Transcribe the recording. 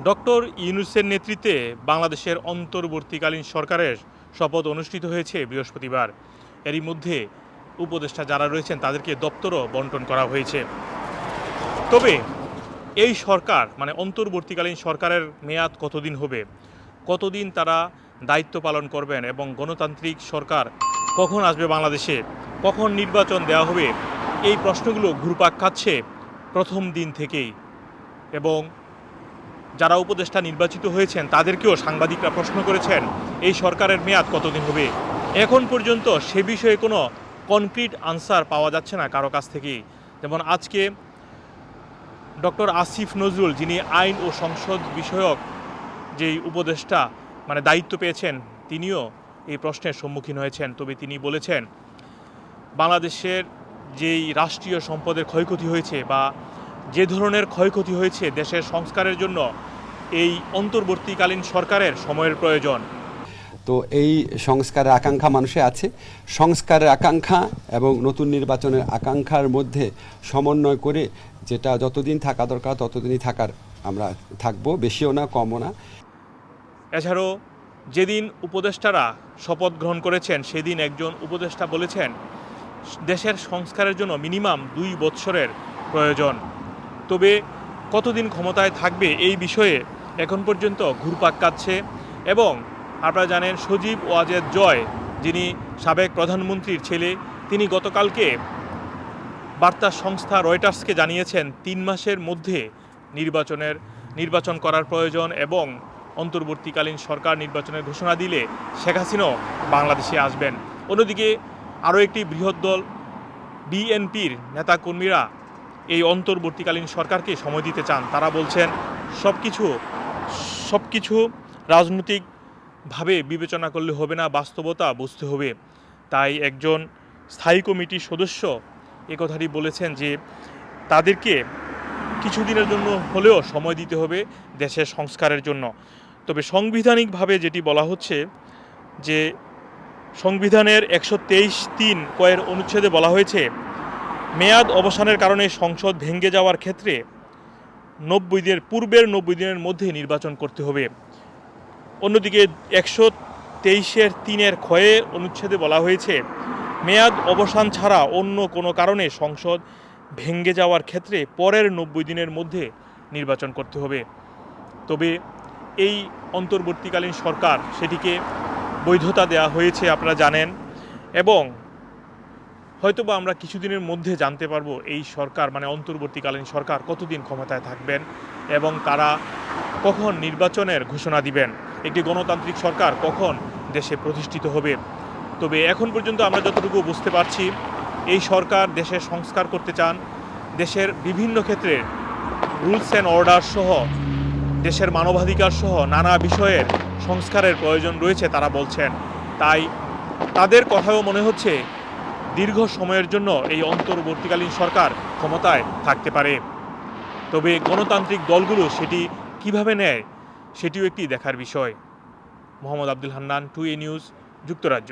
Doctor ইউনুসের নেতৃত্বে বাংলাদেশের অন্তর্বর্তীকালীন সরকারের শপথ অনুষ্ঠিত হয়েছে বৃহস্পতিবার। এরই মধ্যে উপদেষ্টা যারা রয়েছেন তাদেরকে দপ্তরও বন্টন করা হয়েছে। তবে এই সরকার মানে অন্তর্বর্তীকালীন সরকারের মেয়াদ কতদিন হবে? কতদিন তারা দায়িত্ব পালন করবেন এবং গণতান্ত্রিক সরকার কখন আসবে বাংলাদেশে? কখন নির্বাচন দেওয়া হবে? এই প্রশ্নগুলো ঘুরপাক খাচ্ছে প্রথম দিন থেকেই। এবং যারা উপদেষ্টা নির্বাচিত হয়েছেন, তাদেরকেও সাংবাদিকরা প্রশ্ন করেছেন, এই সরকারের মেয়াদ কতদিন হবে? এখন পর্যন্ত সে বিষয়ে কোনো কনক্রিট আনসার পাওয়া যাচ্ছে না কারও কাছ থেকেই। যেমন আজকে ডক্টর আসিফ নজরুল, যিনি আইন ও সংসদ বিষয়ক যেই উপদেষ্টা মানে দায়িত্ব পেয়েছেন, তিনিও এই প্রশ্নের সম্মুখীন হয়েছেন। তবে তিনি বলেছেন, বাংলাদেশের যেই রাষ্ট্রীয় সম্পদের ক্ষয়ক্ষতি হয়েছে বা যে ধরনের ক্ষয়ক্ষতি হয়েছে দেশের সংস্কারের জন্য এই অন্তর্বর্তীকালীন সরকারের সময়ের প্রয়োজন। তো এই সংস্কারের আকাঙ্ক্ষা মানুষে আছে। সংস্কারের আকাঙ্ক্ষা এবং নতুন নির্বাচনের আকাঙ্ক্ষার মধ্যে সমন্বয় করে যেটা যতদিন থাকা দরকার ততদিনই থাকার আমরা থাকব বেশিও না কমও না। এছাড়াও যেদিন উপদেষ্টারা শপথ গ্রহণ করেছেন সেদিন একজন উপদেষ্টা বলেছেন দেশের সংস্কারের জন্য মিনিমাম দুই বৎসরের প্রয়োজন। তবে কতদিন ক্ষমতায় থাকবে এই বিষয়ে এখন পর্যন্ত ঘুরপাক কাচ্ছে এবং আপনারা জানেন সজীব ওয়াজেদ জয়, যিনি সাবেক প্রধানমন্ত্রীর ছেলে, তিনি গতকালকে বার্তা সংস্থা রয়টার্সকে জানিয়েছেন তিন মাসের মধ্যে নির্বাচনের, নির্বাচন করার প্রয়োজন এবং অন্তর্বর্তীকালীন সরকার নির্বাচনের ঘোষণা দিলে শেখ হাসিনাও বাংলাদেশে আসবেন। অন্যদিকে আরও একটি বৃহৎ দল, বিএনপির নেতাকর্মীরা এই অন্তর্বর্তীকালীন সরকারকে সময় দিতে চান। তারা বলছেন সব কিছু সব কিছু রাজনৈতিকভাবে বিবেচনা করলে হবে না, বাস্তবতা বুঝতে হবে। তাই একজন স্থায়ী কমিটির সদস্য এ কথাটি বলেছেন যে, তাদেরকে কিছুদিনের জন্য হলেও সময় দিতে হবে দেশের সংস্কারের জন্য। তবে সাংবিধানিকভাবে যেটি বলা হচ্ছে যে, সংবিধানের একশো তেইশ তিন কয়ের অনুচ্ছেদে বলা হয়েছে মেয়াদ অবসানের কারণে সংসদ ভেঙে যাওয়ার ক্ষেত্রে নব্বই দিনের পূর্বের নব্বই দিনের মধ্যে নির্বাচন করতে হবে। অন্যদিকে একশো তেইশের তিনের ক্ষয়ে অনুচ্ছেদে বলা হয়েছে, মেয়াদ অবসান ছাড়া অন্য কোনো কারণে সংসদ ভেঙে যাওয়ার ক্ষেত্রে পরের নব্বই দিনের মধ্যে নির্বাচন করতে হবে। তবে এই অন্তর্বর্তীকালীন সরকার সেটিকে বৈধতা দেওয়া হয়েছে, আপনারা জানেন, এবং হয়তোবা আমরা কিছুদিনের মধ্যে জানতে পারব এই সরকার মানে অন্তর্বর্তীকালীন সরকার কতদিন ক্ষমতায় থাকবেন এবং তারা কখন নির্বাচনের ঘোষণা দিবেন? একটি গণতান্ত্রিক সরকার কখন দেশে প্রতিষ্ঠিত হবে? তবে এখন পর্যন্ত আমরা যতটুকু বুঝতে পারছি, এই সরকার দেশের সংস্কার করতে চান, দেশের বিভিন্ন ক্ষেত্রে রুলস অ্যান্ড অর্ডার সহ, দেশের মানবাধিকার সহ নানা বিষয়ের সংস্কারের প্রয়োজন রয়েছে, তারা বলছেন। তাই তাদের কথাও মনে হচ্ছে দীর্ঘ সময়ের জন্য এই অন্তর্বর্তীকালীন সরকার ক্ষমতায় থাকতে পারে। তবে গণতান্ত্রিক দলগুলো সেটি কীভাবে নেয়, সেটিও একটি দেখার বিষয়। Mohammad Abdul Hannan, to a news, যুক্তরাজ্য।